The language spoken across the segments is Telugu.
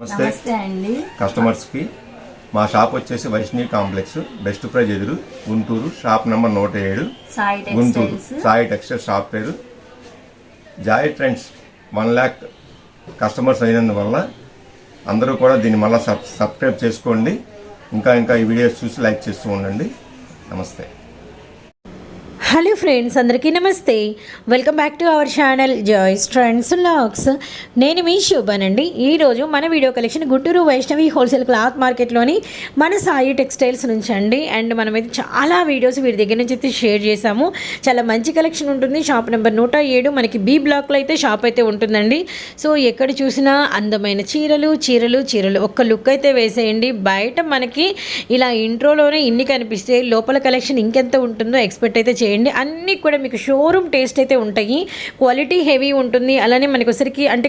నమస్తే. అండి. కస్టమర్స్కి మా షాప్ వచ్చేసి వైష్ణవి కాంప్లెక్స్. బెస్ట్ ప్రైజ్ ఎదురు. గుంటూరు షాప్ నెంబర్ నూట ఏడు. గుంటూరు సాయి టెక్స్టైల్ షాప్ పేరు. Joy Trends. One lakh customers అయినందువల్ల అందరూ కూడా దీన్ని మళ్ళీ సబ్ సబ్స్క్రైబ్ చేసుకోండి. ఇంకా ఇంకా ఈ వీడియోస్ చూసి లైక్ చేస్తూ ఉండండి. నమస్తే. హలో ఫ్రెండ్స్ అందరికీ నమస్తే. Welcome back to our channel Joys Trends lakhs. నేను మీ శోభానండి ఈరోజు మన video collection Guntur Vaishnavi wholesale cloth మార్కెట్లోని మన సాయి టెక్స్టైల్స్ నుంచి అండి. అండ్ మనమైతే చాలా వీడియోస్ వీరి దగ్గర నుంచి అయితే షేర్ చేశాము. చాలా మంచి కలెక్షన్ ఉంటుంది. షాప్ నెంబర్ నూట ఏడు మనకి బి బ్లాక్లో అయితే షాప్ అయితే ఉంటుందండి. సో ఎక్కడ చూసినా అందమైన చీరలు చీరలు చీరలు ఒక్క లుక్ అయితే వేసేయండి. బయట మనకి ఇలా ఇంట్రోలోనే ఇన్ని కనిపిస్తే లోపల కలెక్షన్ ఇంకెంత ఉంటుందో ఎక్స్పెక్ట్ అయితే చేయండి. అన్నీ కూడా మీకు షోరూమ్ టేస్ట్ అయితే ఉంటాయి. క్వాలిటీ హెవీ ఉంటుంది. అలానే మనకొసరికి అంటే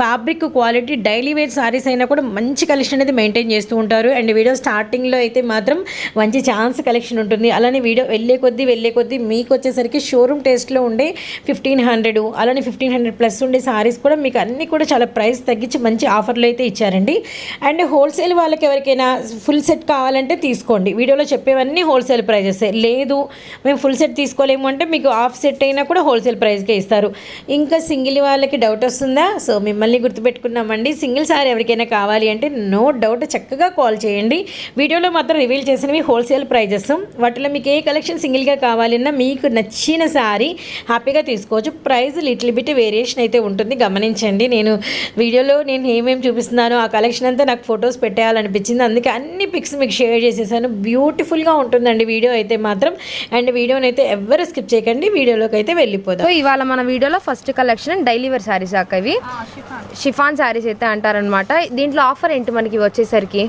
fabric quality daily wear saris అయినా కూడా మంచి కలెక్షన్ అనేది మెయింటైన్ చేస్తూ ఉంటారు. అండ్ వీడియో స్టార్టింగ్లో అయితే మాత్రం మంచి ఛాన్స్ కలెక్షన్ ఉంటుంది. అలానే వీడియో వెళ్ళే కొద్దీ వెళ్ళే కొద్దీ మీకు వచ్చేసరికి షోరూమ్ టేస్ట్లో ఉండే ఫిఫ్టీన్ హండ్రెడ్ అలానే ఫిఫ్టీన్ హండ్రెడ్ ప్లస్ ఉండే సారీస్ కూడా మీకు అన్నీ కూడా చాలా ప్రైస్ తగ్గించి మంచి ఆఫర్లు అయితే ఇచ్చారండి. అండ్ హోల్సేల్ వాళ్ళకి ఎవరికైనా ఫుల్ సెట్ కావాలంటే తీసుకోండి. వీడియోలో చెప్పేవన్నీ హోల్సేల్ ప్రైజెస్ లేదు మేము ఫుల్ సెట్ తీసుకోలేము అంటే మీకు హాఫ్ సెట్ అయినా కూడా హోల్సేల్ ప్రైస్కే ఇస్తారు. ఇంకా సింగిల్ వాళ్ళకి డౌట్ వస్తుందా? సో మిమ్మల్ని గుర్తుపెట్టుకున్నామండి. సింగిల్ సారీ ఎవరికైనా కావాలి అంటే నో డౌట్ చక్కగా కాల్ చేయండి. వీడియోలో మాత్రం రివీల్ చేసినవి హోల్సేల్ ప్రైజెస్ వాటిలో మీకు ఏ కలెక్షన్ సింగిల్గా కావాలన్నా మీకు నచ్చిన సారీ హ్యాపీగా తీసుకోవచ్చు. ప్రైస్ లిటిల్ బిట్ వేరియేషన్ అయితే ఉంటుంది. గమనించండి. నేను వీడియోలో నేను ఏమేమి చూపిస్తున్నానో ఆ కలెక్షన్ అంతా నాకు ఫొటోస్ పెట్టేయాలనిపించింది. అందుకే అన్ని పిక్స్ మీకు షేర్ చేసేసాను. బ్యూటిఫుల్గా ఉంటుందండి వీడియో అయితే మాత్రం. అండ్ వీడియోని అయితే ఎవరు స్కిప్ చేయకండి వీడియోలోకి అయితే వెళ్ళిపోదాం. సో ఇవాళ మన వీడియోలో first collection daily wear saris అక్క ఇవి. షిఫాన్. శారీస్ అయితే అంటారనమాట దీంట్లో ఆఫర్ ఏంటి మనకి వచ్చేసరికి?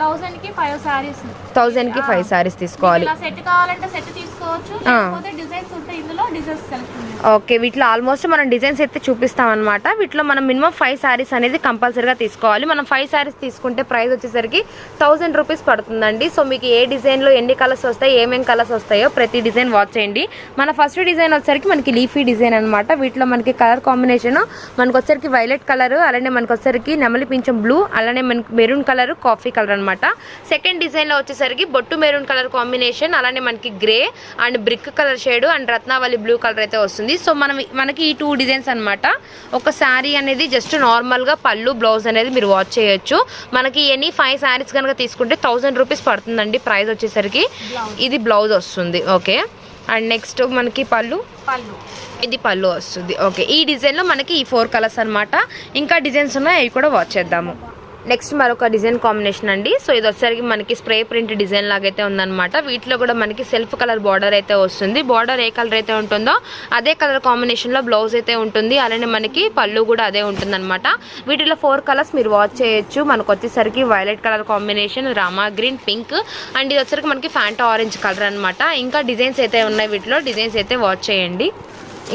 థౌసండ్కి ఫైవ్ సారీస్ థౌజండ్కి ఫైవ్ శారీస్ తీసుకోవాలి. సెట్ కావాలంటే సెట్ తీసుకోవచ్చు. లేకపోతే డిజైన్స్ ఉంటాయి ఇందులో డిజైన్స్ సెలెక్ట్ ఓకే వీటిలో ఆల్మోస్ట్ మనం డిజైన్స్ అయితే చూపిస్తాం అనమాట వీటిలో మనం మినిమం ఫైవ్ శారీస్ అనేది కంపల్సరీగా తీసుకోవాలి. మనం ఫైవ్ శారీస్ తీసుకుంటే ప్రైస్ వచ్చేసరికి థౌజండ్ రూపీస్ పడుతుందండి. సో మీకు ఏ డిజైన్లో ఎన్ని కలర్స్ వస్తాయి ఏమేమి కలర్స్ వస్తాయో ప్రతి డిజైన్ వాచ్ చేయండి. మన ఫస్ట్ డిజైన్ వచ్చేసరికి మనకి లీఫీ డిజైన్ అనమాట వీటిలో మనకి కలర్ కాంబినేషన్ మనకు వచ్చరికి వైలెట్ కలర్ అలానే మనకు వచ్చరికి నెమలి పింఛం బ్లూ అలానే మనకి మెరూన్ కలర్ కాఫీ కలర్ అనమాట సెకండ్ డిజైన్లో వచ్చేసరికి బొట్టు మెరూన్ కలర్ కాంబినేషన్ అలానే మనకి grey and brick colour shade and రత్నావళి బ్లూ కలర్ అయితే వస్తుంది. సో మనం మనకి ఈ టూ డిజైన్స్ అనమాట ఒక శారీ అనేది జస్ట్ నార్మల్గా పళ్ళు బ్లౌజ్ అనేది మీరు వాచ్ చేయొచ్చు. మనకి ఎనీ ఫైవ్ శారీస్ కనుక తీసుకుంటే థౌసండ్ రూపీస్ పడుతుందండి ప్రైస్ వచ్చేసరికి. ఇది బ్లౌజ్ వస్తుంది. ఓకే అండ్ నెక్స్ట్ మనకి పళ్ళు? పళ్ళు. ఇది పళ్ళు వస్తుంది. ఓకే ఈ డిజైన్లో మనకి ఈ ఫోర్ కలర్స్ అన్నమాట. ఇంకా డిజైన్స్ ఉన్నాయి? అవి కూడా వాచ్ చేద్దాము. నెక్స్ట్ మరొక డిజైన్ కాంబినేషన్ అండి. సో ఇది వచ్చేసరికి మనకి స్ప్రే ప్రింట్ డిజైన్ లాగైతే ఉందన్నమాట. వీటిలో కూడా మనకి సెల్ఫ్ కలర్ బార్డర్ అయితే వస్తుంది. బార్డర్ ఏ కలర్ అయితే ఉంటుందో అదే కలర్ కాంబినేషన్లో బ్లౌజ్ అయితే ఉంటుంది. అలానే మనకి పళ్ళు కూడా అదే ఉంటుందన్నమాట. వీటిలో ఫోర్ కలర్స్ మీరు వాచ్ చేయొచ్చు. మనకు వచ్చేసరికి violet colour combination Rama green pink. And ఇది వచ్చేసరికి మనకి ఫ్యాంటా ఆరెంజ్ కలర్ అనమాట ఇంకా డిజైన్స్ అయితే ఉన్నాయి వీటిలో. డిజైన్స్ అయితే వాచ్ చేయండి.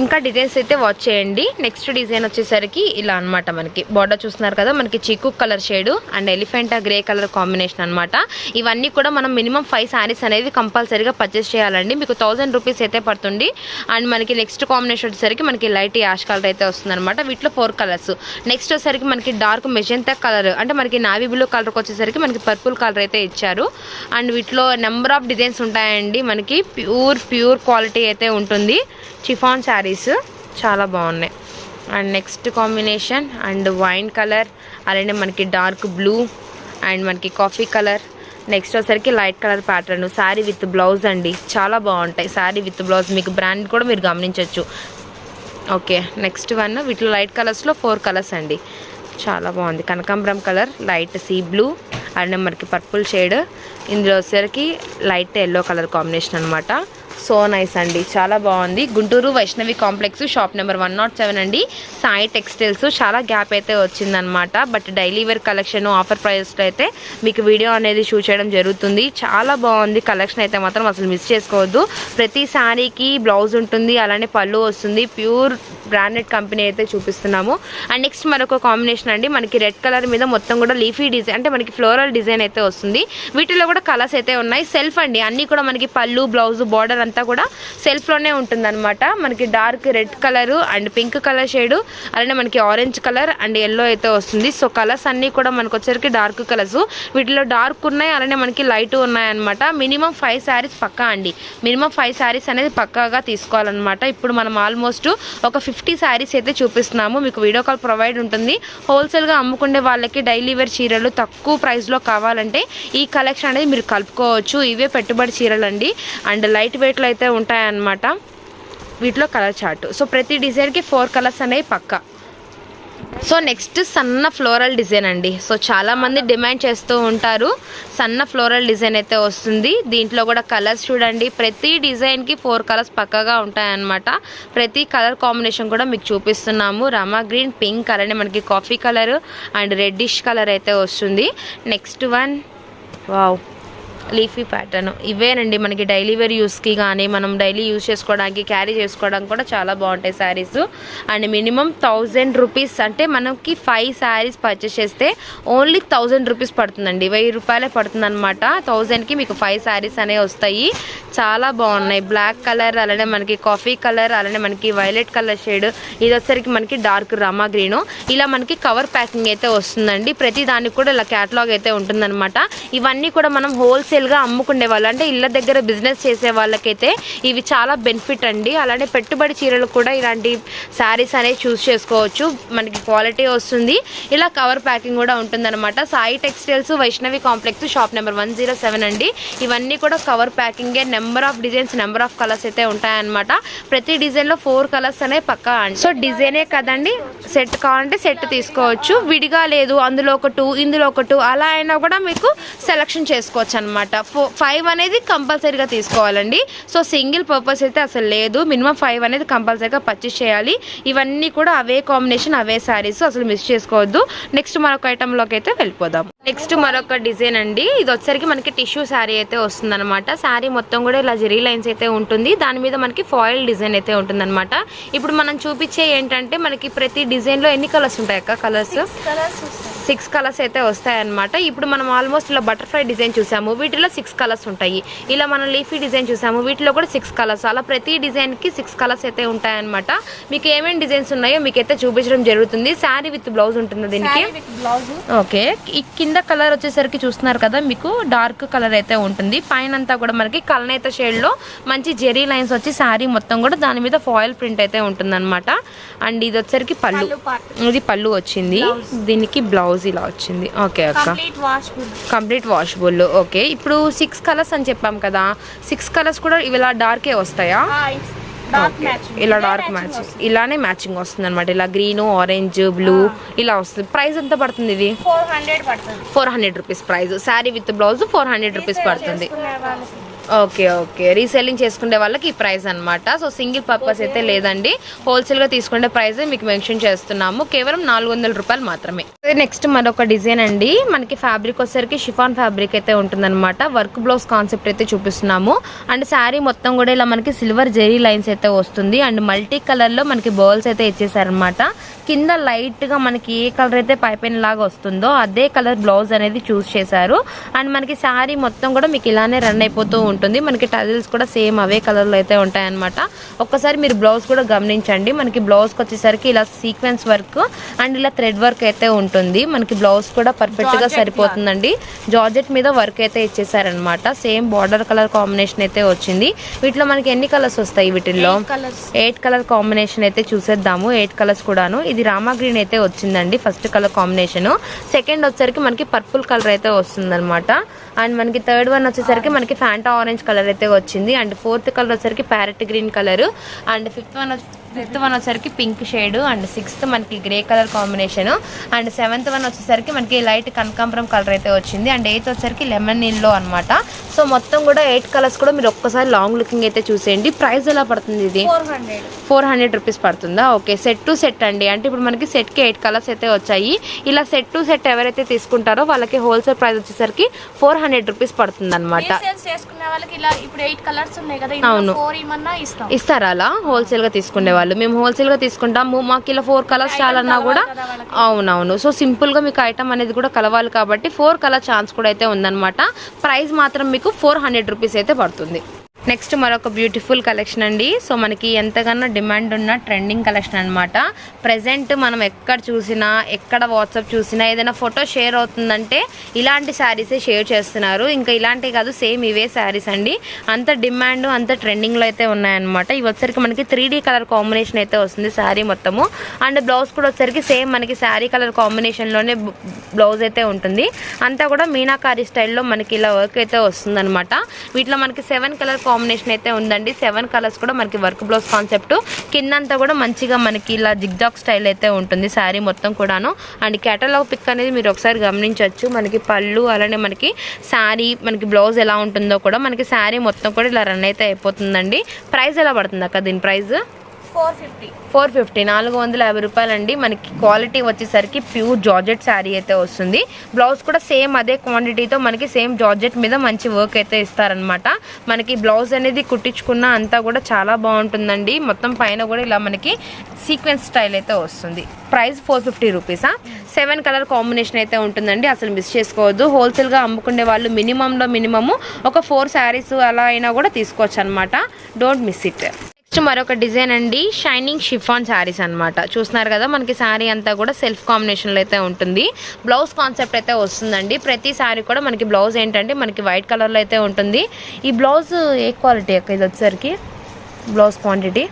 ఇంకా డిజైన్స్ అయితే వాచ్ చేయండి. నెక్స్ట్ డిజైన్ వచ్చేసరికి ఇలా అన్నమాట మనకి. బార్డర్ చూస్తున్నారు కదా మనకి చిక్కు కలర్ షేడ్ అండ్ ఎలిఫెంటా గ్రే కలర్ కాంబినేషన్ అనమాట ఇవన్నీ కూడా మనం మినిమం ఫైవ్ శారీస్ అనేది కంపల్సరీగా పర్చేస్ చేయాలండి. మీకు థౌసండ్ రూపీస్ అయితే పడుతుంది. అండ్ మనకి నెక్స్ట్ కాంబినేషన్ వచ్చేసరికి మనకి లైట్ యాష్ కలర్ అయితే వస్తుంది అనమాట వీటిలో ఫోర్ కలర్స్ నెక్స్ట్ వచ్చేసరికి మనకి డార్క్ మెజెంతా కలర్ అంటే మనకి నావీ బ్లూ కలర్కి వచ్చేసరికి మనకి పర్పుల్ కలర్ అయితే ఇచ్చారు. అండ్ వీటిలో నెంబర్ ఆఫ్ డిజైన్స్ ఉంటాయండి. మనకి ప్యూర్ ప్యూర్ క్వాలిటీ అయితే ఉంటుంది. చిఫాన్ శారీస్ చాలా బాగున్నాయి and next combination and wine colour అలానే మనకి డార్క్ బ్లూ అండ్ మనకి కాఫీ కలర్ నెక్స్ట్ వచ్చేసరికి light colour pattern sari with blouse అండి చాలా బాగుంటాయి శారీ విత్ బ్లౌజ్ మీకు బ్రాండ్ కూడా మీరు గమనించవచ్చు ఓకే నెక్స్ట్ వన్ వీటిలో లైట్ కలర్స్లో ఫోర్ కలర్స్ అండి చాలా బాగుంది కనకాంబరం colour light sea blue and మనకి పర్పుల్ షేడ్ ఇందులో వచ్చేసరికి లైట్ ఎల్లో కలర్ కాంబినేషన్ అనమాట సో నైస్ అండి చాలా బాగుంది. Guntur Vaishnavi complex shop number one nought seven అండి. సాయి టెక్స్టైల్స్ చాలా గ్యాప్ అయితే వచ్చిందనమాట but daily wear collection offer ప్రైస్లో అయితే మీకు వీడియో అనేది షూట్ చేయడం జరుగుతుంది. చాలా బాగుంది కలెక్షన్ అయితే మాత్రం అసలు మిస్ చేసుకోవద్దు. ప్రతి శారీకి బ్లౌజ్ ఉంటుంది అలానే పళ్ళు వస్తుంది. ప్యూర్ బ్రాండెడ్ కంపెనీ అయితే చూపిస్తున్నాము. అండ్ నెక్స్ట్ మరొక కాంబినేషన్ అండి మనకి రెడ్ కలర్ మీద మొత్తం కూడా లీఫీ డిజైన్ అంటే మనకి ఫ్లోరల్ డిజైన్ అయితే వస్తుంది. వీటిలో కూడా కలర్స్ అయితే ఉన్నాయి. సెల్ఫ్ అండి అన్నీ కూడా మనకి పళ్ళు బ్లౌజ్ బార్డర్ అంతా కూడా సెల్ఫ్లోనే ఉంటుందన్నమాట. మనకి dark red colour and pink colour shade అలానే మనకి ఆరెంజ్ కలర్ అండ్ ఎల్లో అయితే వస్తుంది. సో కలర్స్ అన్నీ కూడా మనకు వచ్చరికి డార్క్ కలర్స్. వీటిలో డార్క్ ఉన్నాయి అలానే మనకి లైట్ ఉన్నాయి అనమాట మినిమం ఫైవ్ శారీస్ పక్కా అండి. మినిమం ఫైవ్ శారీస్ అనేది పక్కాగా తీసుకోవాలన్నమాట. ఇప్పుడు మనం ఆల్మోస్ట్ ఒక ఫిఫ్టీ శారీస్ అయితే చూపిస్తున్నాము. మీకు వీడియో కాల్ ప్రొవైడ్ ఉంటుంది. హోల్సేల్గా అమ్ముకునే వాళ్ళకి డైలీ వేర్ చీరలు తక్కువ ప్రైస్లో కావాలంటే ఈ కలెక్షన్ అనేది మీరు కలుపుకోవచ్చు. ఇవే పెట్టుబడి చీరలు అండి అండ్ లైట్ వెయిట్లో అయితే ఉంటాయన్నమాట. వీటిలో కలర్ చార్ట్ సో ప్రతి డిజైన్కి ఫోర్ కలర్స్ అనేవి పక్కా. సో నెక్స్ట్ సన్న ఫ్లోరల్ డిజైన్ అండి. సో చాలామంది డిమాండ్ చేస్తూ ఉంటారు. సన్న ఫ్లోరల్ డిజైన్ అయితే వస్తుంది. దీంట్లో కూడా కలర్స్ చూడండి. ప్రతి డిజైన్కి ఫోర్ కలర్స్ పక్కగా ఉంటాయన్నమాట. ప్రతి కలర్ కాంబినేషన్ కూడా మీకు చూపిస్తున్నాము. రమా గ్రీన్ పింక్ అలానే మనకి coffee colour and reddish colour అయితే వస్తుంది. Next one. Wow. Leafy pattern ఇవేనండి మనకి డైలీ వేర్ యూస్కి కానీ మనం డైలీ యూస్ చేసుకోవడానికి క్యారీ చేసుకోవడానికి కూడా చాలా బాగుంటాయి saris and minimum thousand rupees అంటే మనకి ఫైవ్ శారీస్ పర్చేస్ చేస్తే ఓన్లీ థౌజండ్ రూపీస్ పడుతుందండి. వెయ్యి రూపాయలే పడుతుంది అనమాట థౌజండ్కి మీకు ఫైవ్ శారీస్ అనేవి వస్తాయి. చాలా బాగున్నాయి. బ్లాక్ కలర్ అలానే మనకి కాఫీ కలర్ అలానే మనకి వైలెట్ కలర్ షేడ్ ఇది వచ్చరికి మనకి డార్క్ రామా గ్రీన్ ఇలా మనకి కవర్ ప్యాకింగ్ అయితే వస్తుందండి. ప్రతి దానికి కూడా ఇలా క్యాటలాగ్ అయితే ఉంటుందన్నమాట. ఇవన్నీ కూడా మనం హోల్సేల్గా అమ్ముకునే వాళ్ళు అంటే ఇళ్ళ దగ్గర బిజినెస్ చేసే వాళ్ళకైతే ఇవి చాలా బెనిఫిట్ అండి. అలానే పెట్టుబడి చీరలు కూడా ఇలాంటి శారీస్ అనేవి చూస్ చేసుకోవచ్చు. మనకి క్వాలిటీ వస్తుంది. ఇలా కవర్ ప్యాకింగ్ కూడా ఉంటుందన్నమాట. Sai textiles Vaishnavi complex shop number one zero seven అండి. ఇవన్నీ కూడా cover ప్యాకింగే number of designs number of colours అయితే ఉంటాయన్నమాట. ప్రతి డిజైన్లో ఫోర్ కలర్స్ అనేవి పక్కా అండి. సో డిజైనే కదండి? సెట్ కావాలంటే సెట్ తీసుకోవచ్చు. విడిగా లేదు అందులో ఒక టూ ఇందులో ఒక టూ అలా అయినా కూడా మీకు సెలెక్షన్ చేసుకోవచ్చు అనమాట ఫో ఫైవ్ అనేది కంపల్సరీగా తీసుకోవాలండి. సో సింగిల్ పర్పస్ అయితే అసలు లేదు. మినిమం ఫైవ్ అనేది కంపల్సరీగా పర్చేస్ చేయాలి. ఇవన్నీ కూడా అవే కాంబినేషన్ అవే శారీస్ అసలు మిస్ చేసుకోవద్దు. నెక్స్ట్ మరొక ఐటెంలోకి అయితే వెళ్ళిపోదాం. నెక్స్ట్ మరొక డిజైన్ అండి. ఇది వచ్చరికి మనకి టిష్యూ శారీ అయితే వస్తుంది అనమాట శారీ మొత్తం కూడా ఇలా జెరీ లైన్స్ అయితే ఉంటుంది. దాని మీద మనకి ఫాయిల్ డిజైన్ అయితే ఉంటుందన్నమాట. ఇప్పుడు మనం చూపించే ఏంటంటే మనకి ప్రతి డిజైన్లో ఎన్ని కలర్స్ ఉంటాయి అక్క? కలర్స్? సిక్స్ కలర్స్ అయితే వస్తాయన్నమాట. ఇప్పుడు మనం ఆల్మోస్ట్ ఇలా బటర్ఫ్లై డిజైన్ చూసాము. వీటిలో సిక్స్ కలర్స్ ఉంటాయి. ఇలా మనం లీఫీ డిజైన్ చూసాము. వీటిలో కూడా సిక్స్ కలర్స్. అలా ప్రతి డిజైన్కి సిక్స్ కలర్స్ అయితే ఉంటాయన్నమాట. మీకు ఏమేమి డిజైన్స్ ఉన్నాయో మీకు అయితే చూపించడం జరుగుతుంది. శారీ విత్ బ్లౌజ్ ఉంటుంది దీనికి. ఓకే. కింద కలర్ వచ్చేసరికి చూస్తున్నారు కదా మీకు డార్క్ కలర్ అయితే ఉంటుంది. పైన అంతా కూడా మనకి కలనేత షేడ్లో మంచి జెరీ లైన్స్ వచ్చి శారీ మొత్తం కూడా దాని మీద ఫాయిల్ ప్రింట్ అయితే ఉంటుందన్నమాట. అండ్ ఇది వచ్చేసరికి పళ్ళు. ఇది పళ్ళు వచ్చింది. దీనికి బ్లౌజ్ ఇలా వచ్చింది. ఓకే అక్క. Complete wash complete washable okay. ఇప్పుడు సిక్స్ కలర్స్ అని చెప్పాం కదా. సిక్స్ కలర్స్ కూడా ఇవి ఇలా డార్కే వస్తాయా? ఇలా డార్క్ మ్యాచింగ్ ఇలానే మ్యాచింగ్ వస్తుంది. అనమాట ఇలా గ్రీన్ ఆరెంజ్ బ్లూ ఇలా వస్తుంది. ప్రైస్ ఎంత పడుతుంది ఇది? Four hundred rupees price sari with blouse four hundred rupees పడుతుంది. Okay okay. రీసెల్లింగ్ చేసుకునే వాళ్ళకి ఈ ప్రైస్ అన్నమాట. సో సింగిల్ పర్పస్ అయితే లేదండి. హోల్సేల్గా తీసుకునే ప్రైస్ మీకు మెన్షన్ చేస్తున్నాము. కేవలం నాలుగు వందల రూపాయలు మాత్రమే. నెక్స్ట్ మరొక డిజైన్ అండి. మనకి ఫ్యాబ్రిక్ వచ్చేసరికి షిఫాన్ ఫ్యాబ్రిక్ అయితే ఉంటుందన్నమాట. వర్క్ బ్లౌజ్ కాన్సెప్ట్ అయితే చూపిస్తున్నాము. అండ్ శారీ మొత్తం కూడా ఇలా మనకి సిల్వర్ జెరీ లైన్స్ అయితే వస్తుంది. అండ్ మల్టీ కలర్లో మనకి బౌల్స్ అయితే ఇచ్చేసారనమాట కింద లైట్గా మనకి ఏ కలర్ అయితే పైపెన్ లాగా వస్తుందో అదే కలర్ బ్లౌజ్ అనేది చూస్ చేశారు. అండ్ మనకి శారీ మొత్తం కూడా మీకు ఇలానే రన్ అయిపోతూ ఉంటుంది. మనకి టజిల్స్ కూడా సేమ్ అవే కలర్లో అయితే ఉంటాయన్నమాట. ఒక్కసారి మీరు బ్లౌజ్ కూడా గమనించండి. మనకి బ్లౌజ్కి వచ్చేసరికి ఇలా సీక్వెన్స్ వర్క్ అండ్ ఇలా థ్రెడ్ వర్క్ అయితే ఉంటుంది. మనకి బ్లౌజ్ కూడా పర్ఫెక్ట్గా సరిపోతుందండి. జార్జెట్ మీద వర్క్ అయితే ఇచ్చేసారనమాట సేమ్ బార్డర్ కలర్ కాంబినేషన్ అయితే వచ్చింది. వీటిలో మనకి ఎన్ని కలర్స్ వస్తాయి వీటిల్లో. ఎయిట్ కలర్ కాంబినేషన్ అయితే చూసేద్దాము. ఎయిట్ కలర్స్ కూడాను. ఇది రామా గ్రీన్ అయితే వచ్చిందండి ఫస్ట్ కలర్ కాంబినేషన్. సెకండ్ వచ్చేసరికి మనకి పర్పుల్ కలర్ అయితే వస్తుందన్నమాట. అండ్ మనకి థర్డ్ వన్ వచ్చేసరికి మనకి ఫ్యాంటా ఆరెంజ్ కలర్ అయితే వచ్చింది. అండ్ ఫోర్త్ కలర్ వచ్చేసరికి parrot green colour and fifth one fifth one వచ్చేసరికి పింక్ షేడ్ అండ్ సిక్స్త్ మనకి grey colour combination and seventh one వచ్చేసరికి మనకి లైట్ కనకాంబరం కలర్ అయితే వచ్చింది. అండ్ ఎయిత్ వచ్చేసరికి లెమన్ ఇల్లో అనమాట సో మొత్తం కూడా ఎయిట్ కలర్స్ కూడా మీరు ఒక్కసారి లాంగ్ లుకింగ్ అయితే చూసేయండి. ప్రైస్ ఎలా పడుతుంది ఇది? ఫోర్ హండ్రెడ్ రూపీస్ పడుతుందా? ఓకే సెట్ టు సెట్ అండి. అంటే ఇప్పుడు మనకి సెట్కి ఎయిట్ కలర్స్ అయితే వచ్చాయి. ఇలా సెట్ టు సెట్ ఎవరైతే తీసుకుంటారో వాళ్ళకి హోల్సేల్ ప్రైస్ వచ్చేసరికి ఫోర్ హండ్రెడ్ రూపీస్ పడుతుంది అనమాట అవును. ఇస్తారా అలా? హోల్సేల్గా తీసుకునే వాళ్ళు. మేము హోల్సేల్గా తీసుకుంటాము మాకు ఇలా ఫోర్ కలర్స్ చాలన్నా కూడా. అవునవును. సో సింపుల్గా మీకు ఐటమ్ అనేది కూడా కలవాలి కాబట్టి ఫోర్ కలర్ ఛాన్స్ కూడా అయితే ఉందన్నమాట. ప్రైస్ మాత్రం మీకు ఫోర్ హండ్రెడ్ రూపీస్ అయితే పడుతుంది. నెక్స్ట్ మరొక బ్యూటిఫుల్ కలెక్షన్ అండి. సో మనకి ఎంతగానో డిమాండ్ ఉన్న ట్రెండింగ్ కలెక్షన్ అనమాట ప్రజెంట్ మనం ఎక్కడ చూసినా ఎక్కడ వాట్సాప్ చూసినా ఏదైనా ఫోటో షేర్ అవుతుందంటే ఇలాంటి శారీసే షేర్ చేస్తున్నారు. ఇంకా ఇలాంటివి కాదు సేమ్ ఇవే శారీస్ అండి. అంత డిమాండ్ అంత ట్రెండింగ్లో అయితే ఉన్నాయన్నమాట. ఇవి వచ్చరికి మనకి త్రీ కలర్ కాంబినేషన్ అయితే వస్తుంది శారీ మొత్తము. అండ్ బ్లౌజ్ కూడా వచ్చరికి సేమ్ మనకి శారీ కలర్ కాంబినేషన్లోనే బ్లౌజ్ అయితే ఉంటుంది. అంతా కూడా మీనాకారి స్టైల్లో మనకి ఇలా వర్క్ అయితే వస్తుందన్నమాట. వీటిలో మనకి సెవెన్ కలర్ కాంబినేషన్ అయితే ఉందండి. సెవెన్ కలర్స్ కూడా మనకి వర్క్ బ్లౌజ్ కాన్సెప్ట్ కిందంతా కూడా మంచిగా మనకి ఇలా జిగ్జాగ్ స్టైల్ అయితే ఉంటుంది శారీ మొత్తం కూడాను. అండ్ కేటలాగ్ పిక్ అనేది మీరు ఒకసారి గమనించవచ్చు. మనకి పళ్ళు అలానే మనకి శారీ మనకి బ్లౌజ్ ఎలా ఉంటుందో కూడా మనకి శారీ మొత్తం కూడా ఇలా రన్ అయితే అయిపోతుందండి. ప్రైస్ ఎలా పడుతుంది అక్క దీని price four fifty. Four fifty నాలుగు వందల యాభై రూపాయలండి. మనకి క్వాలిటీ వచ్చేసరికి ప్యూర్ జార్జెట్ శారీ అయితే వస్తుంది. బ్లౌజ్ కూడా సేమ్ అదే క్వాంటిటీతో మనకి సేమ్ జార్జెట్ మీద మంచి వర్క్ అయితే ఇస్తారనమాట మనకి బ్లౌజ్ అనేది కుట్టించుకున్న అంతా కూడా చాలా బాగుంటుందండి. మొత్తం పైన కూడా ఇలా మనకి సీక్వెన్స్ స్టైల్ అయితే వస్తుంది. ప్రైస్ ఫోర్ ఫిఫ్టీ రూపీసా? సెవెన్ కలర్ కాంబినేషన్ అయితే ఉంటుందండి. అసలు మిస్ చేసుకోవద్దు. హోల్సేల్గా అమ్ముకునే వాళ్ళు మినిమంలో మినిమము ఒక ఫోర్ శారీస్ అలా అయినా కూడా తీసుకోవచ్చు అనమాట డోంట్ మిస్ ఇట్. నెక్స్ట్ మరొక డిజైన్ అండి షైనింగ్ షిఫాన్ శారీస్ అన్నమాట. చూస్తున్నారు కదా మనకి శారీ అంతా కూడా సెల్ఫ్ కాంబినేషన్లో అయితే ఉంటుంది. బ్లౌజ్ కాన్సెప్ట్ అయితే వస్తుందండి. ప్రతి శారీ కూడా మనకి బ్లౌజ్ ఏంటంటే మనకి వైట్ కలర్లో అయితే ఉంటుంది. ఈ బ్లౌజ్ ఏ క్వాలిటీ అక్క ఇది వచ్చేసరికి? బ్లౌజ్ క్వాంటిటీ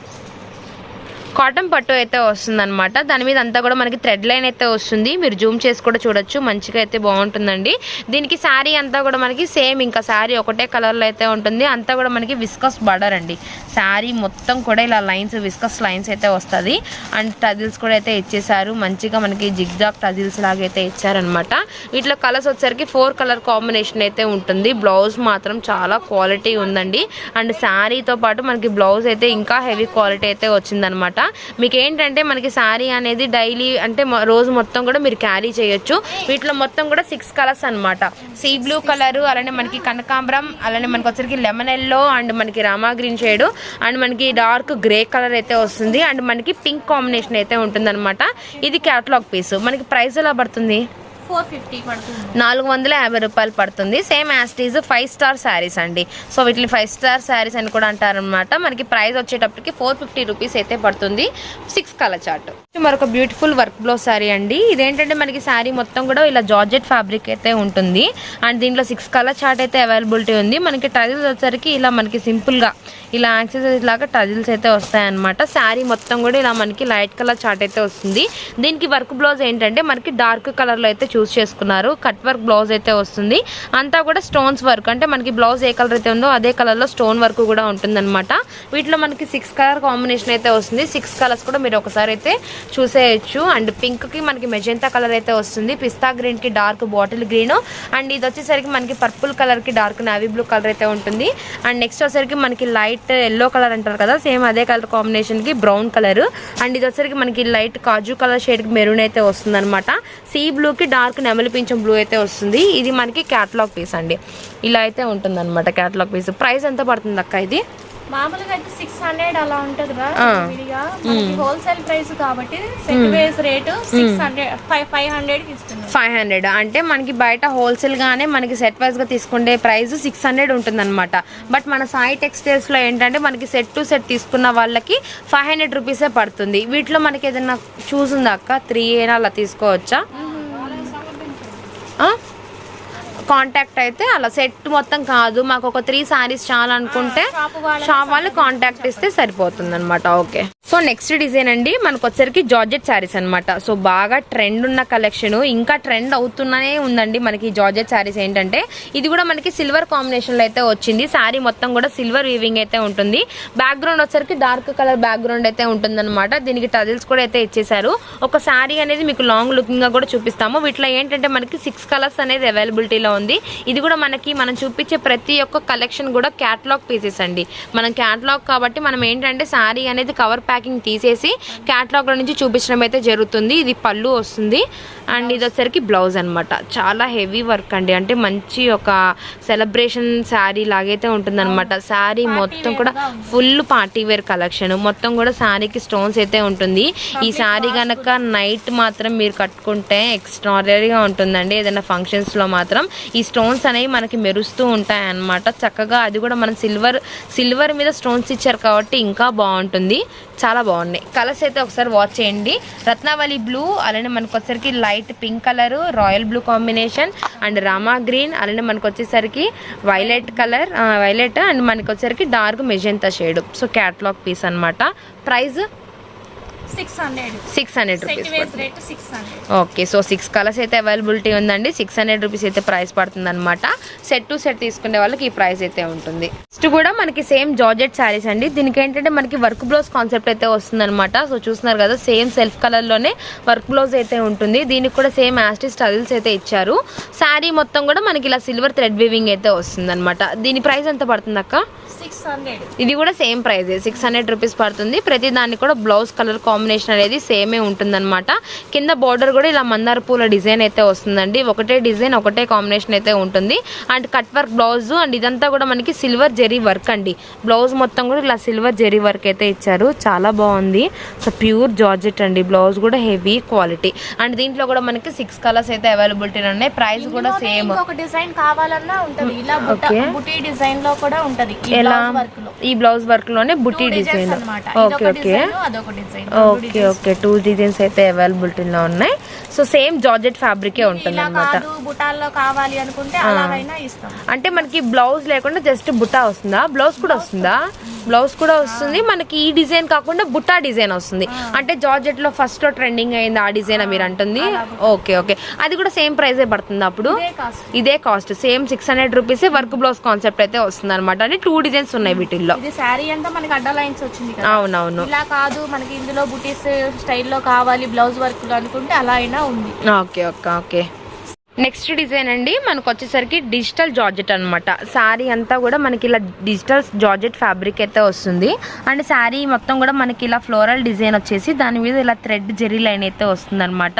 కాటన్ పట్టు అయితే వస్తుందన్నమాట. దాని మీద అంతా కూడా మనకి థ్రెడ్ లైన్ అయితే వస్తుంది. మీరు జూమ్ చేసి కూడా చూడొచ్చు. మంచిగా అయితే బాగుంటుందండి. దీనికి శారీ అంతా కూడా మనకి సేమ్ ఇంకా శారీ ఒకటే కలర్లో అయితే ఉంటుంది. అంతా కూడా మనకి విస్కస్ బడర్ అండి. శారీ మొత్తం కూడా ఇలా లైన్స్ విస్కస్ లైన్స్ అయితే వస్తుంది. అండ్ టజిల్స్ కూడా అయితే ఇచ్చేసారు మంచిగా మనకి జిగ్జాగ్ టజిల్స్ లాగా అయితే ఇచ్చారనమాట వీటిలో కలర్స్ వచ్చేసరికి ఫోర్ కలర్ కాంబినేషన్ అయితే ఉంటుంది. బ్లౌజ్ మాత్రం చాలా క్వాలిటీ ఉందండి. అండ్ శారీతో పాటు మనకి బ్లౌజ్ అయితే ఇంకా హెవీ క్వాలిటీ అయితే వచ్చిందనమాట మీకు ఏంటంటే మనకి శారీ అనేది డైలీ అంటే రోజు మొత్తం కూడా మీరు క్యారీ చేయొచ్చు. వీటిలో మొత్తం కూడా సిక్స్ కలర్స్ అన్నమాట. సీ బ్లూ కలర్ అలానే మనకి కనకాంబరం అలానే మనకి వచ్చరికి లెమన్ ఎల్లో అండ్ మనకి రామా గ్రీన్ షేడ్ అండ్ మనకి డార్క్ గ్రే కలర్ అయితే వస్తుంది. అండ్ మనకి పింక్ కాంబినేషన్ అయితే ఉంటుందన్నమాట. ఇది క్యాటలాగ్ పీస్ మనకి ప్రైస్ ఎలా పడుతుంది? ఫోర్ ఫిఫ్టీ పడుతుంది. నాలుగు వందల యాభై రూపాయలు పడుతుంది. సేమ్ యాస్టీజ్ ఫైవ్ స్టార్ శారీస్ అండి. సో వీటిని ఫైవ్ స్టార్ శారీస్ అని కూడా అంటారనమాట మనకి ప్రైస్ వచ్చేటప్పటికి ఫోర్ ఫిఫ్టీ రూపీస్ అయితే పడుతుంది. సిక్స్ కలర్ చార్ట్ మరొక బ్యూటిఫుల్ వర్క్ బ్లౌజ్ శారీ అండి. ఇదేంటంటే మనకి శారీ మొత్తం కూడా ఇలా జార్జెట్ ఫ్యాబ్రిక్ అయితే ఉంటుంది. అండ్ దీంట్లో సిక్స్ కలర్ చార్ట్ అయితే అవైలబిలిటీ ఉంది. మనకి టజిల్స్ వచ్చేసరికి ఇలా మనకి సింపుల్గా ఇలా యాక్సెసరీస్ లాగా టజిల్స్ అయితే వస్తాయన్నమాట. శారీ మొత్తం కూడా ఇలా మనకి లైట్ కలర్ చార్ట్ అయితే వస్తుంది. దీనికి వర్క్ బ్లౌజ్ ఏంటంటే మనకి డార్క్ కలర్లో అయితే చూస్ చేసుకున్నారు. కట్ వర్క్ బ్లౌజ్ అయితే వస్తుంది. అంతా కూడా స్టోన్స్ వర్క్. అంటే మనకి బ్లౌజ్ ఏ కలర్ అయితే ఉందో అదే కలర్లో స్టోన్ వర్క్ కూడా ఉంటుందన్నమాట. వీటిలో మనకి సిక్స్ కలర్ కాంబినేషన్ అయితే వస్తుంది. సిక్స్ కలర్స్ కూడా మీరు ఒకసారి అయితే చూసేయచ్చు. అండ్ పింక్కి మనకి మెజెంతా కలర్ అయితే వస్తుంది. పిస్తా గ్రీన్కి డార్క్ బాటిల్ గ్రీన్. అండ్ ఇది వచ్చేసరికి మనకి పర్పుల్ కలర్కి డార్క్ నావీ బ్లూ కలర్ అయితే ఉంటుంది. అండ్ నెక్స్ట్ వచ్చేసరికి మనకి లైట్ ఎల్లో కలర్ అంటారు కదా సేమ్ అదే కలర్ కాంబినేషన్కి బ్రౌన్ కలర్. అండ్ ఇది వచ్చేసరికి మనకి లైట్ కాజు కలర్ షేడ్కి మెరూన్ అయితే వస్తుంది అనమాట సీ బ్లూకి డార్క్ నెమలి పింఛం బ్లూ అయితే వస్తుంది. ఇది మనకి క్యాటలాగ్ పీస్ అండి. ఇలా అయితే ఉంటుంది అనమాట క్యాటలాగ్ పీస్ ప్రైస్ ఎంత పడుతుంది అక్క ఇది? మామూలుగా అయితే సిక్స్ హండ్రెడ్ అలా ఉంటుంది. విడిగా హోల్సేల్ ప్రైస్ కాబట్టి set wise rate six hundred five five hundred five hundred అంటే మనకి బయట హోల్సేల్ గానే మనకి సెట్ వైజ్గా తీసుకునే ప్రైస్ సిక్స్ హండ్రెడ్ ఉంటుందన్నమాట. బట్ మన సాయి టెక్స్టైల్స్లో ఏంటంటే మనకి సెట్ టు సెట్ తీసుకున్న వాళ్ళకి ఫైవ్ హండ్రెడ్ రూపీసే పడుతుంది. వీటిలో మనకి ఏదైనా చూస్ ఉందా అక్క? త్రీ అయినా అలా తీసుకోవచ్చా? 啊？కాంటాక్ట్ అయితే అలా సెట్ మొత్తం కాదు. మాకు ఒక త్రీ సారీస్ చాలా అనుకుంటే షాప్ వాళ్ళ కాంటాక్ట్ ఇస్తే సరిపోతుంది అనమాట ఓకే సో నెక్స్ట్ డిజైన్ అండి మనకు వచ్చరికి జార్జెట్ శారీస్ అన్నమాట. సో బాగా ట్రెండ్ ఉన్న కలెక్షన్ ఇంకా ట్రెండ్ అవుతున్నానే ఉందండి మనకి జార్జెట్ శారీస్ ఏంటంటే ఇది కూడా మనకి సిల్వర్ కాంబినేషన్లో అయితే వచ్చింది. శారీ మొత్తం కూడా సిల్వర్ వీవింగ్ అయితే ఉంటుంది. బ్యాక్గ్రౌండ్ వచ్చరికి డార్క్ కలర్ బ్యాక్గ్రౌండ్ అయితే ఉంటుందన్నమాట. దీనికి టజిల్స్ కూడా అయితే ఇచ్చేసారు ఒక శారీ అనేది మీకు లాంగ్ లుకింగ్గా కూడా చూపిస్తాము. వీటిలో ఏంటంటే మనకి సిక్స్ కలర్స్ అనేది అవైలబిలిటీలో ఉంది ఇది కూడా మనకి మనం చూపించే ప్రతి ఒక్క కలెక్షన్ కూడా క్యాటలాగ్ పీసెస్ అండి. మనం క్యాటలాగ్ కాబట్టి మనం ఏంటంటే శారీ అనేది కవర్ ప్యాకింగ్ తీసేసి క్యాటలాగ్లో నుంచి చూపించడం అయితే జరుగుతుంది. ఇది పళ్ళు వస్తుంది. అండ్ ఇది వచ్చరికి బ్లౌజ్ అన్నమాట. చాలా హెవీ వర్క్ అండి. అంటే మంచి ఒక సెలబ్రేషన్ శారీ లాగైతే ఉంటుందన్నమాట. శారీ మొత్తం కూడా ఫుల్ పార్టీ వేర్ కలెక్షన్ మొత్తం కూడా శారీకి స్టోన్స్ అయితే ఉంటుంది. ఈ శారీ గనక నైట్ మాత్రం మీరు కట్టుకుంటే ఎక్స్ట్రాడనరీగా ఉంటుందండి. ఏదైనా ఫంక్షన్స్లో మాత్రం ఈ స్టోన్స్ అనేవి మనకి మెరుస్తూ ఉంటాయి అన్నమాట చక్కగా అది కూడా మనం సిల్వర్ సిల్వర్ మీద స్టోన్స్ ఇచ్చారు కాబట్టి ఇంకా బాగుంటుంది. చాలా బాగున్నాయి. కలర్స్ అయితే ఒకసారి వాచ్ చేయండి. రత్నావళి బ్లూ అలానే మనకు వచ్చేసరికి light pink colour royal blue combination and Rama green అలానే మనకు వచ్చేసరికి వైలెట్ కలర్ వైలెట్ అండ్ మనకి వచ్చేసరికి dark magenta shade. So catalogue piece అనమాట price six hundred six hundred rupees rate six hundred okay so six colours అయితే అవైలబిలిటీ ఉందండి. సిక్స్ హండ్రెడ్ రూపీస్ అయితే ప్రైస్ పడుతుంది అనమాట సెట్ టు సెట్ తీసుకునే వాళ్ళకి ఈ ప్రైస్ అయితే ఉంటుంది. నెక్స్ట్ కూడా మనకి సేమ్ జార్జెట్ శారీస్ అండి. దీనికి ఏంటంటే మనకి వర్క్ బ్లౌజ్ కాన్సెప్ట్ అయితే వస్తుంది అనమాట సో చూస్తున్నారు కదా సేమ్ సెల్ఫ్ కలర్లోనే వర్క్ బ్లౌజ్ అయితే ఉంటుంది. దీనికి కూడా సేమ్ యాస్టిస్ స్టైల్స్ అయితే ఇచ్చారు. శారీ మొత్తం కూడా మనకి ఇలా సిల్వర్ థ్రెడ్ వీవింగ్ అయితే వస్తుంది అనమాట దీని ప్రైస్ ఎంత పడుతుంది అక్క ఇది కూడా same price six hundred rupees పడుతుంది. ప్రతి దానికి కూడా బ్లౌజ్ కలర్ కాంబినేషన్ అనేది సేమే ఉంటుందన్నమాట. కింద బార్డర్ కూడా ఇలా మందార పూల డిజైన్ అయితే వస్తుందండి. ఒకటే డిజైన్ ఒకటే కాంబినేషన్ అయితే ఉంటుంది. And cut work blouse and ఇదంతా కూడా మనకి సిల్వర్ జెరీ వర్క్ అండి. బ్లౌజ్ మొత్తం కూడా ఇలా సిల్వర్ జెరీ వర్క్ అయితే ఇచ్చారు. చాలా బాగుంది. సో ప్యూర్ జార్జెట్ అండి. బ్లౌజ్ కూడా హెవీ క్వాలిటీ అండ్ దీంట్లో కూడా మనకి సిక్స్ కలర్స్ అయితే అవైలబిలిటీ ఉన్నాయి. ప్రైస్ కూడా సేమ్ డిజైన్ కావాలన్నా ఉంటది. ఇలా బుట్ట Okay. బుటీ డిజైన్లో కూడా ఉంటది. ఎలా? ఈ బ్లౌజ్ వర్క్లోనే బుటీ designs design. Okay okay. Okay okay. Two designs అయితే అవైలబిలిటీలో ఉన్నాయి. సో సేమ్ జార్జెట్ ఫ్యాబ్రికే ఉంటుంది అనమాట కావాలి అనుకుంటే అంటే మనకి బ్లౌజ్ లేకుండా జస్ట్ బుట్టా వస్తుందా? బ్లౌజ్ కూడా వస్తుందా? బ్లౌజ్ కూడా వస్తుంది. మనకి ఈ డిజైన్ కాకుండా బుట్టా డిజైన్ వస్తుంది. అంటే జార్జెట్లో ఫస్ట్లో ట్రెండింగ్ అయింది ఆ డిజైన్ మీరు అంటుంది. Okay okay. అది కూడా సేమ్ ప్రైజే పడుతుంది అప్పుడు? ఇదే కాస్ట్. ఇదే cost. Same six hundred rupees work blouse concept అయితే వస్తుంది అనమాట అంటే టూ డిజైన్స్ ఉన్నాయి వీటిల్లో. ఇది శారీ అంతా మనకి అడ్డ లైన్స్ వచ్చింది అవునవును. ఇలా కాదు మనకి ఇందులో బుటీస్ స్టైల్లో కావాలి బ్లౌజ్ వర్క్ అనుకుంటే అలా అయినా ఉంది. Okay okay okay. Next design అండి మనకు వచ్చేసరికి డిజిటల్ జార్జెట్ అనమాట శారీ అంతా కూడా మనకి ఇలా డిజిటల్ జార్జెట్ ఫ్యాబ్రిక్ అయితే వస్తుంది. అండ్ శారీ మొత్తం కూడా మనకి ఇలా ఫ్లోరల్ డిజైన్ వచ్చేసి దాని మీద ఇలా థ్రెడ్ జెరీ లైన్ అయితే వస్తుంది అనమాట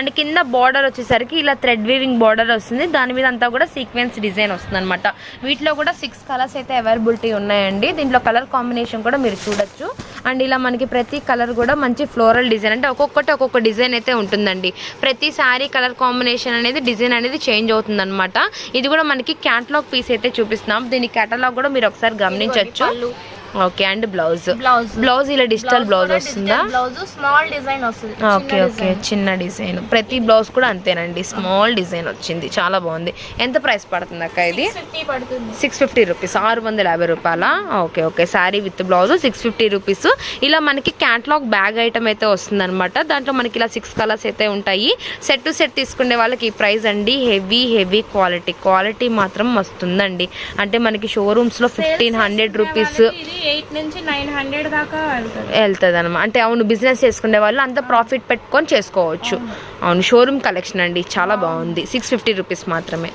అండ్ కింద బార్డర్ వచ్చేసరికి ఇలా థ్రెడ్ వీవింగ్ బార్డర్ వస్తుంది. దాని మీద అంతా కూడా సీక్వెన్స్ డిజైన్ వస్తుంది అనమాట వీటిలో కూడా సిక్స్ కలర్స్ అయితే అవైలబిలిటీ ఉన్నాయండి. దీంట్లో కలర్ కాంబినేషన్ కూడా మీరు చూడొచ్చు. అండ్ ఇలా మనకి ప్రతి కలర్ కూడా మంచి ఫ్లోరల్ డిజైన్ అంటే ఒక్కొక్కటి ఒక్కొక్క డిజైన్ అయితే ఉంటుందండి. ప్రతి శారీ కలర్ కాంబినేషన్ అనేది డిజైన్ అనేది చేంజ్ అవుతుంది అనమాట ఇది కూడా మనకి క్యాటలాగ్ పీస్ అయితే చూపిస్తున్నాం. దీని క్యాటలాగ్ కూడా మీరు ఒకసారి గమనించవచ్చు okay and blouse. Blouse. Blouse ఇలా డిజిటల్ బ్లౌజ్ వస్తుందా? బ్లౌజ్ స్మాల్ డిజైన్ వస్తుంది. Okay okay. చిన్న డిజైన్. ప్రతి బ్లౌజ్ కూడా అంతేనండి. స్మాల్ డిజైన్ వచ్చింది. చాలా బాగుంది. ఎంత ప్రైస్ పడుతుంది అక్క ఇది? సిక్స్ ఫిఫ్టీ రూపీస్ ఆరు వందల యాభై రూపాయల? Okay okay. Sari with blouse six fifty rupees ఇలా మనకి క్యాట్లాగ్ బ్యాగ్ ఐటమ్ అయితే వస్తుంది అనమాట దాంట్లో మనకి ఇలా సిక్స్ కలర్స్ అయితే ఉంటాయి. సెట్ టు సెట్ తీసుకునే వాళ్ళకి ఈ ప్రైస్ అండి హెవీ హెవీ క్వాలిటీ. క్వాలిటీ మాత్రం వస్తుందండి అంటే మనకి షోరూమ్స్లో ఫిఫ్టీన్ హండ్రెడ్ రూపీస్ ఎయిట్ నుంచి నైన్ హండ్రెడ్ దాకా వెళ్తుంది అనమాట అంటే అవును బిజినెస్ చేసుకునే వాళ్ళు అంత ప్రాఫిట్ పెట్టుకొని చేసుకోవచ్చు. అవును షోరూమ్ కలెక్షన్ అండి చాలా బాగుంది. సిక్స్ ఫిఫ్టీ రూపీస్ మాత్రమే.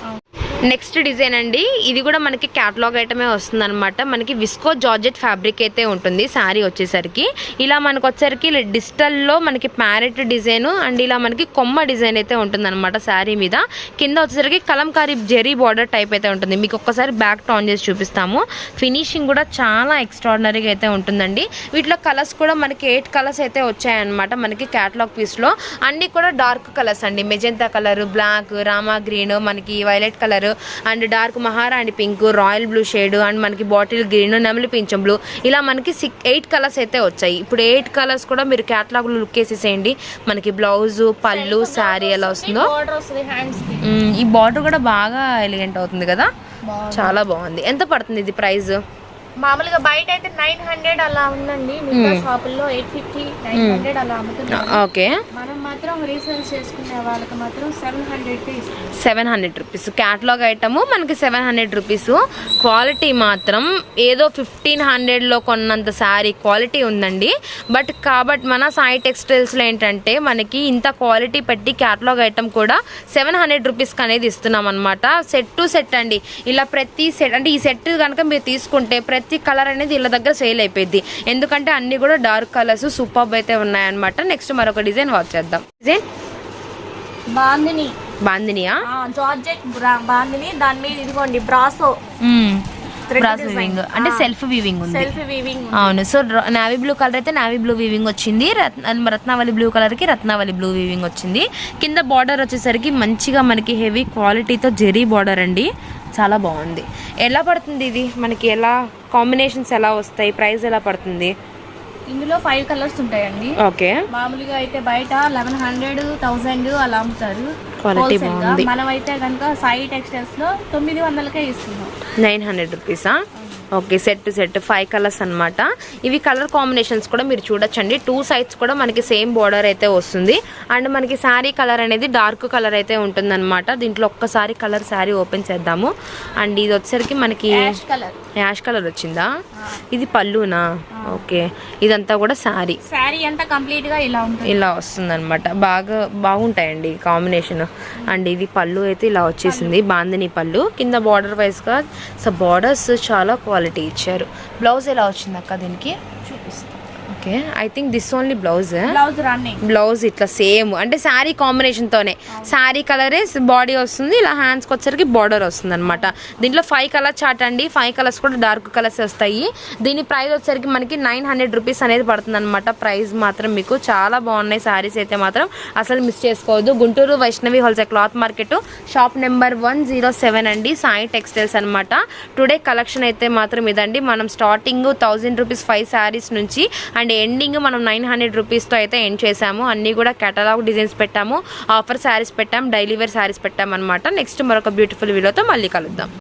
నెక్స్ట్ డిజైన్ అండి. ఇది కూడా మనకి క్యాటలాగ్ ఐటమే వస్తుంది అనమాట మనకి విస్కో జార్జెట్ ఫ్యాబ్రిక్ అయితే ఉంటుంది శారీ వచ్చేసరికి. ఇలా మనకు వచ్చేసరికి ఇలా డిజిటల్లో మనకి ప్యారెట్ డిజైన్ అండ్ ఇలా మనకి కొమ్మ డిజైన్ అయితే ఉంటుంది అనమాట శారీ మీద. కింద వచ్చేసరికి కలంకారీ జెరీ బార్డర్ టైప్ అయితే ఉంటుంది. మీకు ఒక్కసారి బ్యాక్ టాన్ చేసి చూపిస్తాము. ఫినిషింగ్ కూడా చాలా ఎక్స్ట్రాడినరీగా అయితే ఉంటుందండి. వీటిలో కలర్స్ కూడా మనకి ఎయిట్ కలర్స్ అయితే వచ్చాయన్నమాట మనకి క్యాటలాగ్ పీస్లో అన్నీ కూడా డార్క్ కలర్స్ అండి. మెజెంతా కలర్ బ్లాక్ రామా గ్రీన్ మనకి వైలెట్ కలర్ అండ్ డార్క్ మహారాణి pink royal blue shade and మనకి బాటిల్ గ్రీన్ నెమలి పింఛం బ్లూ. ఇలా మనకి సిక్ ఎయిట్ కలర్స్ అయితే వచ్చాయి. ఇప్పుడు ఎయిట్ కలర్స్ కూడా మీరు క్యాటలాగ్లో లుక్ వేసేసేయండి మనకి బ్లౌజ్ పళ్ళు శారీ ఎలా వస్తుందో. ఈ బార్డర్ కూడా బాగా ఎలిగెంట్ అవుతుంది కదా. చాలా బాగుంది. ఎంత పడుతుంది ఇది ప్రైస్ మామూలుగా బయట అయితే నైన్ హండ్రెడ్ అలా ఉందండి. మిగతా షాపుల్లో ఎయిట్ ఫిఫ్టీ నైన్ హండ్రెడ్ అలా అమ్ముతున్నారు. ఓకే మనం మాత్రం రీసేల్ చేసుకునే వాళ్ళకి మాత్రం seven hundred seven hundred rupees catalogue item మనకి సెవెన్ హండ్రెడ్ రూపీస్ క్వాలిటీ మాత్రం ఏదో ఫిఫ్టీన్ హండ్రెడ్లో కొన్నంత శారీ క్వాలిటీ ఉందండి. బట్ కాబట్టి మన సాయి టెక్స్టైల్స్లో ఏంటంటే మనకి ఇంత క్వాలిటీ పెట్టి క్యాటలాగ్ ఐటమ్ కూడా సెవెన్ హండ్రెడ్ రూపీస్కి అనేది ఇస్తున్నాం అనమాట సెట్ టు సెట్ అండి. ఇలా ప్రతి సెట్ అంటే ఈ సెట్ కనుక మీరు తీసుకుంటే ప్రతి కలర్ అనేది వీళ్ళ దగ్గర సేల్ అయిపోయింది ఎందుకంటే అన్ని కూడా డార్క్ కలర్స్ సూపర్ అయితే ఉన్నాయన్నమాట. నెక్స్ట్ మరొక డిజైన్ వాచ్ చేద్దాం. డిజైన్? బాందిని. బాందినియా? జార్జెట్ బాందిని. దాని మీద ఇదిగోండి బ్రాసో. Brass weaving. అంటే సెల్ఫ్ వీవింగ్ ఉంది. సెల్ఫ్ వీవింగ్ అవును. సో నావీ బ్లూ కలర్ అయితే నావీ బ్లూ వీవింగ్ వచ్చింది. రత్న రత్నావళి బ్లూ కలర్కి రత్నావళి బ్లూ వీవింగ్ వచ్చింది. కింద బార్డర్ వచ్చేసరికి మంచిగా మనకి హెవీ క్వాలిటీతో జెరీ బార్డర్ అండి. చాలా బాగుంది. ఎలా పడుతుంది ఇది? మనకి ఎలా కాంబినేషన్స్ ఎలా వస్తాయి? ప్రైస్ ఎలా పడుతుంది? ఇందులో ఫైవ్ కలర్స్ ఉంటాయండి. ఓకే. మామూలుగా అయితే బయట లెవెన్ హండ్రెడ్ థౌసండ్ అలా అమ్ముతారు. గా. బాగుంది. మనం అయితే కనుక సాయి టెక్స్టైల్స్లో తొమ్మిది వందలకే ఇస్తున్నాం. Nine hundred రూపీసా? Okay set set five colours అన్నమాట. ఇవి కలర్ కాంబినేషన్స్ కూడా మీరు చూడొచ్చండి. టూ సైడ్స్ కూడా మనకి సేమ్ బార్డర్ అయితే వస్తుంది. అండ్ మనకి శారీ కలర్ అనేది డార్క్ కలర్ అయితే ఉంటుందన్నమాట. దీంట్లో ఒక్కసారి కలర్ శారీ ఓపెన్ చేద్దాము. అండ్ ఇది వచ్చేసరికి మనకి యాష్ కలర్ యాష్ కలర్ వచ్చిందా? ఇది పళ్ళునా? ఓకే ఇదంతా కూడా శారీ శారీ అంతా కంప్లీట్గా ఇలా ఉంటుంది. ఇలా వస్తుందన్నమాట. బాగా బాగుంటాయండి కాంబినేషన్ అండ్ ఇది పళ్ళు అయితే ఇలా వచ్చేసింది. బాందిని పళ్ళు. కింద బార్డర్ వైజ్గా సో బార్డర్స్ చాలా క్వాలిటీ ఇచ్చారు. బ్లౌజ్ ఎలా వచ్చింది అక్క దీనికి? చూపిస్తాను okay. I think this only blouse blouse running blouse ఇట్లా సేమ్. అంటే శారీ కాంబినేషన్తోనే శారీ కలరే బాడీ వస్తుంది ఇలా హ్యాండ్స్కి వచ్చరికి బార్డర్ వస్తుంది అనమాట దీంట్లో ఫైవ్ కలర్ చార్ట్ అండి. ఫైవ్ కలర్స్ కూడా డార్క్ కలర్స్ వస్తాయి. దీని ప్రైస్ వచ్చరికి మనకి నైన్ హండ్రెడ్ రూపీస్ అనేది పడుతుంది అనమాట ప్రైస్ మాత్రం మీకు చాలా బాగున్నాయి. శారీస్ అయితే మాత్రం అసలు మిస్ చేసుకోవద్దు. Guntur Vaishnavi wholesale cloth market shop number one zero seven అండి. సాయి టెక్స్టైల్స్ అనమాట టుడే కలెక్షన్ అయితే మాత్రం ఇదండి. మనం starting thousand rupees five sarees నుంచి అండ్ ఎండింగ్ మనం నైన్ హండ్రెడ్ రూపీస్తో అయితే ఎండ్ చేసాము అన్నీ కూడా కేటలాగ్ డిజైన్స్ పెట్టాము ఆఫర్ శారీస్ పెట్టాం డైలీ వేర్ శారీస్ పెట్టాం అనమాట నెక్స్ట్ మరొక బ్యూటిఫుల్ వీడియోతో మళ్ళీ కలుద్దాం.